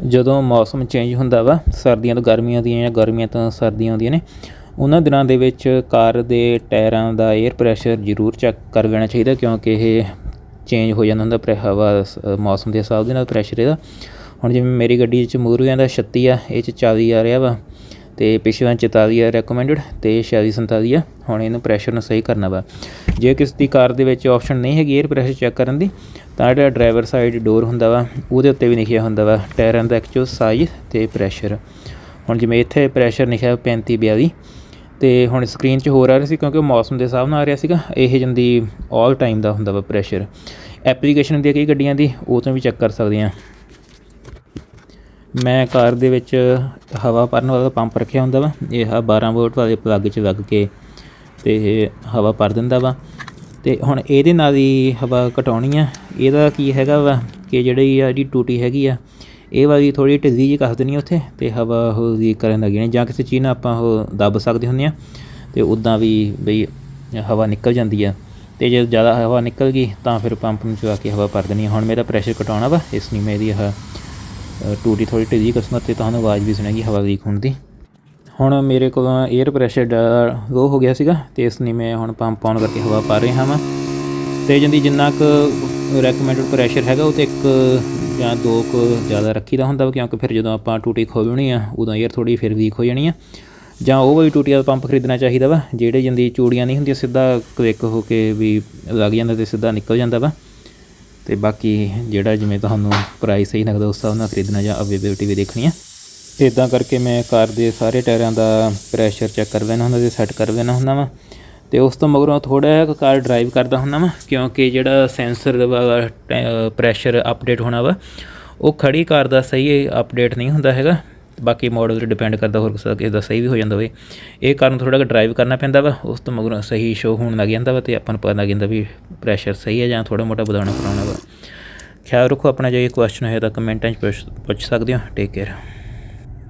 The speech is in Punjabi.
ਜਦੋਂ ਮੌਸਮ ਚੇਂਜ ਹੁੰਦਾ ਵਾ, ਸਰਦੀਆਂ ਤੋਂ ਗਰਮੀਆਂ ਦੀਆਂ ਜਾਂ ਗਰਮੀਆਂ ਤੋਂ ਸਰਦੀਆਂ ਆਉਂਦੀਆਂ ਨੇ, ਉਹਨਾਂ ਦਿਨਾਂ ਦੇ ਵਿੱਚ ਕਾਰ ਦੇ ਟਾਇਰਾਂ ਦਾ 에ਅਰ ਪ੍ਰੈਸ਼ਰ ਜ਼ਰੂਰ ਚੈੱਕ ਕਰ ਲੈਣਾ ਚਾਹੀਦਾ ਕਿਉਂਕਿ ਇਹ ਚੇਂਜ ਹੋ ਜਾਂਦਾ ਹੁੰਦਾ ਪ੍ਰੈ ਹਵਾ ਮੌਸਮ ਦੇ ਹਿਸਾਬ ਦੇ ਨਾਲ ਪ੍ਰੈਸ਼ਰ ਇਹਦਾ। ਹੁਣ ਜਿਵੇਂ ਮੇਰੀ ਗੱਡੀ 'ਚ ਮੂਰਵਿਆਂ ਦਾ 36 ਆ, ਇਹ 'ਚ 40 ਆ ਰਿਹਾ ਵਾ ਤੇ ਪਿਛਲਾ 44 ਆ ਰეკਮੈਂਡਡ ਤੇ 46 47 ਆ। ਹੁਣ ਇਹਨੂੰ ਪ੍ਰੈਸ਼ਰ ਨੂੰ ਸਹੀ ਕਰਨਾ ਵਾ। ਜੇ ਕਿਸ ਦੀ ਕਾਰ ਦੇ ਵਿੱਚ ਆਪਸ਼ਨ ਨਹੀਂ ਹੈਗੀ 에ਅਰ ਪ੍ਰੈਸ਼ਰ ਚੈੱਕ ਕਰਨ ਦੀ, ਤਾਂ ਜਿਹੜਾ ਡਰਾਈਵਰ ਸਾਈਡ ਡੋਰ ਹੁੰਦਾ ਵਾ, ਉਹਦੇ ਉੱਤੇ ਵੀ ਲਿਖਿਆ ਹੁੰਦਾ ਵਾ ਟਾਇਰਾਂ ਦਾ ਐਕਚੁਅਲ ਸਾਈਜ਼ ਤੇ ਪ੍ਰੈਸ਼ਰ ਹੁਣ ਜਿਵੇਂ ਇੱਥੇ ਪ੍ਰੈਸ਼ਰ ਲਿਖਿਆ 35 42 ਤੇ ਹੁਣ ਸਕਰੀਨ 'ਚ ਹੋਰ ਆ ਰਿਹਾ ਸੀ ਕਿਉਂਕਿ ਮੌਸਮ ਦੇ ਹਿਸਾਬ ਨਾਲ ਆ ਰਿਹਾ ਸੀਗਾ, ਇਹ ਜੰਦੀ ਆਲ ਟਾਈਮ ਦਾ ਹੁੰਦਾ ਵਾ ਪ੍ਰੈਸ਼ਰ ਐਪਲੀਕੇਸ਼ਨ ਦੀ ਕਈ ਗੱਡੀਆਂ ਦੀ, ਉਹ ਤੋਂ ਵੀ ਚੈੱਕ ਕਰ ਸਕਦੇ ਆ ਮੈਂ ਕਾਰ ਦੇ ਵਿੱਚ ਹਵਾ ਭਰਨ ਵਾਲਾ ਪੰਪ ਰੱਖਿਆ ਹੁੰਦਾ ਵਾ, ਇਹ ਆ 12 ਵੋਲਟ ਵਾਲੇ ਪਲੱਗ 'ਚ ਲੱਗ ਕੇ ਤੇ ਇਹ ਹਵਾ ਭਰ ਦਿੰਦਾ ਵਾ। ਤੇ ਹੁਣ ਇਹਦੇ ਨਾਲ ਹੀ ਹਵਾ ਘਟਾਉਣੀ ਆ। ਇਹਦਾ ਕੀ ਹੈਗਾ ਵਾ ਕਿ ਜਿਹੜੀ ਆ ਇਹਦੀ ਟੂਟੀ ਹੈਗੀ ਆ, ਇਹ ਵਾਲੀ ਥੋੜੀ ਢਿੱਲੀ ਜਿਹੀ ਕੱਸ ਦੇਣੀ ਉੱਥੇ ਤੇ ਹਵਾ ਉਹ ਲੀਕ ਕਰਨ ਲੱਗ ਜਾਣੀ ਜਾਂ ਕਿਸੇ ਚੀਜ਼ ਨਾਲ ਆਪਾਂ ਉਹ ਦੱਬ ਸਕਦੇ ਹੁੰਦੇ ਆ ਤੇ ਉਦਾਂ ਵੀ ਬਈ ਹਵਾ ਨਿਕਲ ਜਾਂਦੀ ਆ। ਤੇ ਜੇ ਜ਼ਿਆਦਾ ਹਵਾ ਨਿਕਲ ਗਈ ਤਾਂ ਫਿਰ ਪੰਪ ਨੂੰ ਚਲਾ ਕੇ ਹਵਾ ਭਰ ਦੇਣੀ ਆ। ਹੁਣ ਮੇਰਾ ਪ੍ਰੈਸ਼ਰ ਘਟਾਉਣਾ ਵਾ, ਇਸ ਲਈ ਮੈਂ ਇਹਦੀ ਆਹ ਟੂਟੀ ਥੋੜੀ ਢਿੱਲੀ ਕਸਣਾ ਤੇ ਤੁਹਾਨੂੰ ਆਵਾਜ਼ ਵੀ ਸੁਣੇਗੀ ਹਵਾ ਲੀਕ ਹੋਣ ਦੀ। ਹੁਣ ਮੇਰੇ ਕੋਲ 에ਅਰ ਪ੍ਰੈਸ਼ਰ ਲੋ ਹੋ ਗਿਆ ਸੀਗਾ ਤੇ ਇਸ ਲਈ ਮੈਂ ਹੁਣ ਪੰਪ ਆਨ ਕਰਕੇ ਹਵਾ ਪਾ ਰਿਹਾ ਹਾਂ ਤੇ ਜਿੰਦੀ ਜਿੰਨਾ ਕੁ ਰეკਮੈਂਡਡ ਪ੍ਰੈਸ਼ਰ ਹੈਗਾ, ਉਹ ਤੇ ਇੱਕ ਜਾਂ ਦੋ ਕੁ ਜ਼ਿਆਦਾ ਰੱਖੀਦਾ ਹੁੰਦਾ ਕਿਉਂਕਿ ਫਿਰ ਜਦੋਂ ਆਪਾਂ ਟੂਟੀ ਖੋਲਣੀ ਆ, ਉਦੋਂ 에ਅਰ ਥੋੜੀ ਫਿਰ ਵੀਕ ਹੋ ਜਾਣੀ ਆ। ਜਾਂ ਉਹ ਵੀ ਟੂਟੀ ਦਾ ਪੰਪ ਖਰੀਦਣਾ ਚਾਹੀਦਾ ਵਾ, ਜਿਹੜੇ ਜਿੰਦੀ ਚੂੜੀਆਂ ਨਹੀਂ ਹੁੰਦੀਆਂ, ਸਿੱਧਾ ਕਲਿੱਕ ਹੋ ਕੇ ਵੀ ਲੱਗ ਜਾਂਦਾ ਤੇ ਸਿੱਧਾ ਨਿਕਲ ਜਾਂਦਾ ਵਾ। ਤੇ ਬਾਕੀ ਜਿਹੜਾ ਜਿਵੇਂ ਤੁਹਾਨੂੰ ਪ੍ਰਾਈਸ ਸਹੀ ਲੱਗਦਾ ਉਸ ਹਿਸਾਬ ਨਾਲ ਖਰੀਦਣਾ ਜਾਂ ਅਵੇਲੇਬਿਲਟੀ ਵੀ ਦੇਖਣੀ ਆ। ਇਦਾਂ ਕਰਕੇ ਮੈਂ ਕਾਰ ਦੇ ਸਾਰੇ ਟਾਇਰਾਂ ਦਾ ਪ੍ਰੈਸ਼ਰ ਚੈੱਕ ਕਰ ਲੈਣਾ ਹੁੰਦਾ ਤੇ ਸੈੱਟ ਕਰ ਲੈਣਾ ਹੁੰਦਾ ਵਾ। ਤੇ ਉਸ ਤੋਂ ਮਗਰੋਂ ਥੋੜਾ ਜਿਹਾ ਕਾਰ ਡਰਾਈਵ ਕਰਦਾ ਹੁੰਦਾ ਵਾ, ਕਿਉਂਕਿ ਜਿਹੜਾ ਸੈਂਸਰ ਦਾ ਪ੍ਰੈਸ਼ਰ ਅਪਡੇਟ ਹੋਣਾ ਵਾ, ਉਹ ਖੜੀ ਕਾਰ ਦਾ ਸਹੀ ਅਪਡੇਟ ਨਹੀਂ ਹੁੰਦਾ ਹੈਗਾ। ਬਾਕੀ ਮਾਡਲ ਤੇ ਡਿਪੈਂਡ ਕਰਦਾ ਹੋਰ ਕਿਸੇ ਦਾ ਸਹੀ ਵੀ ਹੋ ਜਾਂਦਾ ਵੇ। ਇਹ ਕਾਰਨ ਥੋੜਾ ਜਿਹਾ ਡਰਾਈਵ ਕਰਨਾ ਪੈਂਦਾ ਵਾ, ਉਸ ਤੋਂ ਮਗਰੋਂ ਸਹੀ ਸ਼ੋ ਹੋਣ ਲੱਗ ਜਾਂਦਾ ਵਾ ਤੇ ਆਪਾਂ ਨੂੰ ਪਤਾ ਲੱਗ ਜਾਂਦਾ ਵੀ ਪ੍ਰੈਸ਼ਰ ਸਹੀ ਹੈ ਜਾਂ ਥੋੜਾ ਮੋਟਾ ਵਧਾਉਣਾ ਕਰਾਉਣਾ ਖਿਆਲ ਰੱਖੋ, ਆਪਣਾ ਜੇ ਕੋਈ ਕੁਐਸਚਨ ਹੈ ਤਾਂ ਕਮੈਂਟਾਂ 'ਚ ਪੁੱਛ- ਪੁੱਛ ਸਕਦੇ ਹੋ। Take care